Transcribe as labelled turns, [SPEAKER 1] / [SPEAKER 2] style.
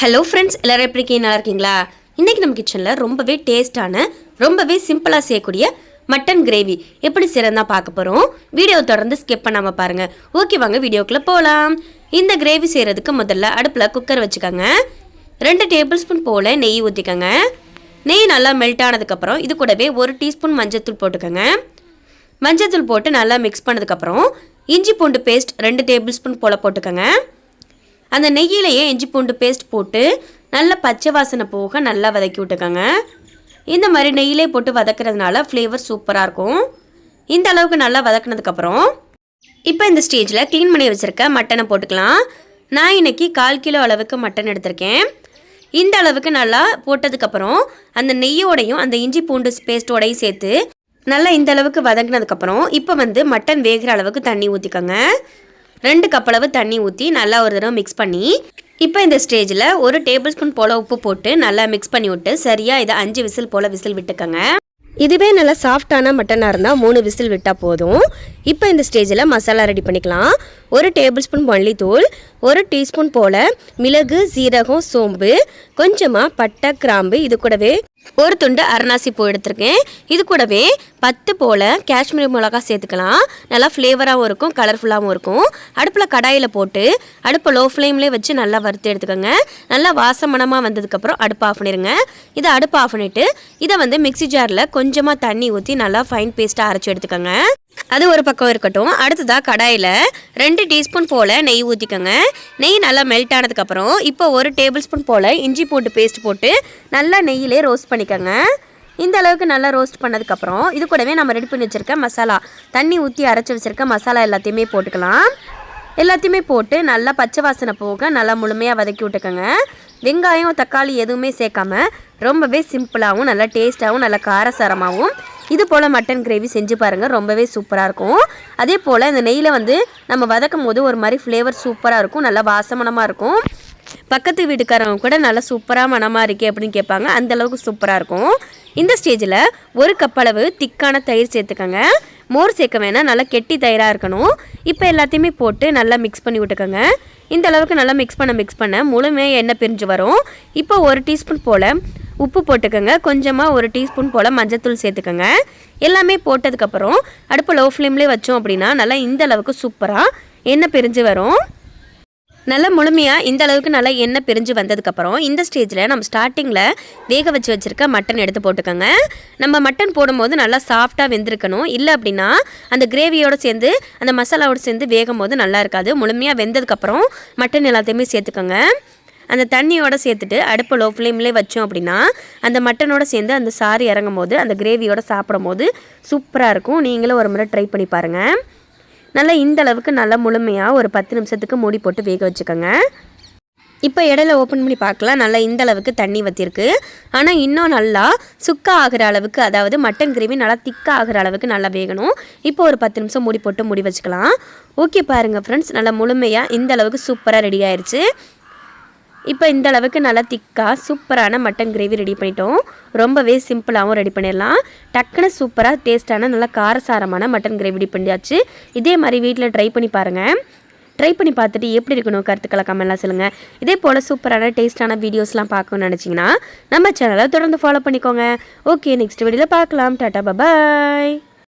[SPEAKER 1] hello friends எல்லோரும் எப்படி இருக்கீங்க நல்லா இருக்கீங்களா இன்றைக்கி நம்ம கிச்சனில் ரொம்பவே டேஸ்ட்டான ரொம்பவே சிம்பிளாக செய்யக்கூடிய மட்டன் கிரேவி எப்படி செய்கிறதா பார்க்க போகிறோம் வீடியோ தொடர்ந்து ஸ்கிப் பண்ணாமல் பாருங்கள் ஓகே வாங்க வீடியோக்குள்ளே போகலாம் இந்த கிரேவி செய்கிறதுக்கு முதல்ல அடுப்பில் குக்கர் வச்சுக்கோங்க ரெண்டு டேபிள் ஸ்பூன் போல் நெய் ஊற்றிக்கோங்க நெய் நல்லா மெல்ட் ஆனதுக்கப்புறம் இது கூடவே ஒரு டீஸ்பூன் மஞ்சத்தூள் போட்டுக்கோங்க மஞ்சத்தூள் போட்டு நல்லா மிக்ஸ் பண்ணதுக்கப்புறம் இஞ்சி பூண்டு பேஸ்ட் ரெண்டு டேபிள் ஸ்பூன் போல் போட்டுக்கோங்க அந்த நெய்யிலேயே இஞ்சி பூண்டு பேஸ்ட் போட்டு நல்லா பச்சை வாசனை போக நல்லா வதக்கி விட்டுக்கோங்க இந்த மாதிரி நெய்யிலே போட்டு வதக்கிறதுனால ஃப்ளேவர் சூப்பராக இருக்கும் இந்த அளவுக்கு நல்லா வதக்கினதுக்கப்புறம் இப்போ இந்த ஸ்டேஜில் க்ளீன் பண்ணி வச்சுருக்க மட்டனை போட்டுக்கலாம் நான் இன்னைக்கு கால் கிலோ அளவுக்கு மட்டன் எடுத்திருக்கேன் இந்த அளவுக்கு நல்லா போட்டதுக்கப்புறம் அந்த நெய்யோடையும் அந்த இஞ்சி பூண்டு பேஸ்ட்டோடையும் சேர்த்து நல்லா இந்த அளவுக்கு வதங்கினதுக்கப்புறம் இப்போ வந்து மட்டன் வேகிற அளவுக்கு தண்ணி ஊற்றிக்கோங்க ரெண்டு கப் அளவு தண்ணி ஊற்றி நல்லா ஒரு தடவை மிக்ஸ் பண்ணி இப்போ இந்த ஸ்டேஜில் ஒரு டேபிள் ஸ்பூன் போல் உப்பு போட்டு நல்லா மிக்ஸ் பண்ணி விட்டு சரியாக இதை அஞ்சு விசில் போல் விசில் விட்டுக்கோங்க இதுவே நல்லா சாஃப்டான மட்டனாக இருந்தால் மூணு விசில் விட்டால் போதும் இப்போ இந்த ஸ்டேஜில் மசாலா ரெடி பண்ணிக்கலாம் ஒரு டேபிள் ஸ்பூன் மல்லித்தூள் ஒரு டீஸ்பூன் போல் மிளகு சீரகம் சோம்பு கொஞ்சமாக பட்டை கிராம்பு இது கூடவே ஒரு துண்டு அரணாசி பூ எடுத்திருக்கேன் இது கூடவே பத்து போல காஷ்மீரி மிளகா சேர்த்துக்கலாம் நல்லா ஃப்ளேவராகவும் இருக்கும் கலர்ஃபுல்லாகவும் இருக்கும் அடுப்பில் கடாயில் போட்டு அடுப்பை லோ ஃப்ளேம்லேயே வச்சு நல்லா வறுத்து எடுத்துக்கோங்க நல்லா வாசமனமாக வந்ததுக்கப்புறம் அடுப்பு ஆஃப் பண்ணிடுங்க இதை அடுப்பு ஆஃப் பண்ணிவிட்டு இதை வந்து மிக்சி ஜாரில் கொஞ்சமாக தண்ணி ஊற்றி நல்லா ஃபைன் பேஸ்ட்டாக அரைச்சி எடுத்துக்கோங்க அது ஒரு பக்கம் இருக்கட்டும் அடுத்ததாக கடாயில் ரெண்டு டீஸ்பூன் போல் நெய் ஊற்றிக்கோங்க நெய் நல்லா மெல்ட் ஆனதுக்கப்புறம் இப்போ ஒரு டேபிள் ஸ்பூன் போல் இஞ்சி போட்டு பேஸ்ட் போட்டு நல்லா நெய்யிலே ரோஸ்ட் பண்ணிக்கோங்க இந்த அளவுக்கு நல்லா ரோஸ்ட் பண்ணதுக்கப்புறம் இது கூடவே நம்ம ரெடி பண்ணி வச்சுருக்க மசாலா தண்ணி ஊற்றி அரைச்சி வச்சுருக்க மசாலா எல்லாத்தையுமே போட்டுக்கலாம் எல்லாத்தையுமே போட்டு நல்லா பச்சை வாசனை போக நல்லா முழுமையாக வதக்கி விட்டுக்கோங்க வெங்காயம் தக்காளி எதுவுமே சேர்க்காம ரொம்பவே சிம்பிளாகவும் நல்லா டேஸ்ட்டாகவும் நல்லா காரசாரமாகவும் இது போல் மட்டன் கிரேவி செஞ்சு பாருங்கள் ரொம்பவே சூப்பராக இருக்கும் அதே போல் இந்த நெய்யில் வந்து நம்ம வதக்கும் போது ஒரு மாதிரி ஃப்ளேவர் சூப்பராக இருக்கும் நல்லா வாசமனமாக இருக்கும் பக்கத்து வீட்டுக்காரவங்க கூட நல்லா சூப்பராக மனமாக இருக்கே அப்படின்னு கேட்பாங்க அந்தளவுக்கு சூப்பராக இருக்கும் இந்த ஸ்டேஜில் ஒரு கப் அளவு திக்கான தயிர் சேர்த்துக்கோங்க மோர் சேர்க்க வேணால் நல்லா கெட்டி தயிராக இருக்கணும் இப்போ எல்லாத்தையுமே போட்டு நல்லா மிக்ஸ் பண்ணி விட்டுக்கோங்க இந்த அளவுக்கு நல்லா மிக்ஸ் பண்ண மிக்ஸ் பண்ண முழுமையாக எண்ணெய் பிரிஞ்சு வரும் இப்போ ஒரு டீஸ்பூன் போல் உப்பு போட்டுக்கோங்க கொஞ்சமாக ஒரு டீஸ்பூன் போல் மஞ்சத்தூள் சேர்த்துக்கோங்க எல்லாமே போட்டதுக்கப்புறம் அடுப்பு லோ ஃப்ளேம்லேயே வச்சோம் அப்படின்னா நல்லா இந்த அளவுக்கு சூப்பராக எண்ணெய் பிரிஞ்சு வரும் நல்லா முழுமையாக இந்த அளவுக்கு நல்லா எண்ணெய் பிரிஞ்சு வந்ததுக்கப்புறம் இந்த ஸ்டேஜில் நம்ம ஸ்டார்டிங்கில் வேக வச்சு வச்சுருக்க மட்டன் எடுத்து போட்டுக்கோங்க நம்ம மட்டன் போடும்போது நல்லா சாஃப்டாக வெந்திருக்கணும் இல்லை அப்படின்னா அந்த கிரேவியோடு சேர்ந்து அந்த மசாலாவோடு சேர்ந்து வேகும் போது நல்லா இருக்காது முழுமையாக வெந்ததுக்கப்புறம் மட்டன் எல்லாத்தையுமே சேர்த்துக்கோங்க அந்த தண்ணியோட சேர்த்துட்டு அடுப்பு லோ ஃப்ளேம்லேயே வச்சோம் அப்படின்னா அந்த மட்டனோட சேர்ந்து அந்த சாறு இறங்கும் போது அந்த கிரேவியோட சாப்பிடும் போது சூப்பராக இருக்கும் நீங்களும் ஒரு முறை ட்ரை பண்ணி பாருங்கள் நல்லா இந்த அளவுக்கு நல்லா முழுமையாக ஒரு பத்து நிமிஷத்துக்கு மூடி போட்டு வேக வச்சுக்கோங்க இப்போ இடையில ஓப்பன் பண்ணி பார்க்கலாம் நல்லா இந்த அளவுக்கு தண்ணி வற்றிருக்கு ஆனால் இன்னும் நல்லா சுக்கா ஆகிற அளவுக்கு அதாவது மட்டன் கிரேவி நல்லா திக்கா ஆகிற அளவுக்கு நல்லா வேகணும் இப்போ ஒரு பத்து நிமிஷம் மூடி போட்டு மூடி வச்சுக்கலாம் ஓகே பாருங்கள் ஃப்ரெண்ட்ஸ் நல்லா முழுமையாக இந்த அளவுக்கு சூப்பராக ரெடி ஆயிடுச்சு இப்போ இந்த அளவுக்கு நல்லா திக்காக சூப்பரான மட்டன் கிரேவி ரெடி பண்ணிட்டோம் ரொம்பவே சிம்பிளாகவும் ரெடி பண்ணிடலாம் டக்குன்னு சூப்பராக டேஸ்ட்டான நல்லா காரசாரமான மட்டன் கிரேவி ரெடி பண்ணியாச்சு இதே மாதிரி வீட்டில் ட்ரை பண்ணி பாருங்கள் ட்ரை பண்ணி பார்த்துட்டு எப்படி இருக்கணும் கருத்துக்களை கமெண்ட்லாம் சொல்லுங்கள் இதே போல் சூப்பரான டேஸ்ட்டான வீடியோஸ்லாம் பார்க்கணும்னு நினச்சிங்கன்னா நம்ம சேனலை தொடர்ந்து ஃபாலோ பண்ணிக்கோங்க ஓகே நெக்ஸ்ட் வீடியோவில் பார்க்கலாம் டாட்டா பபாய்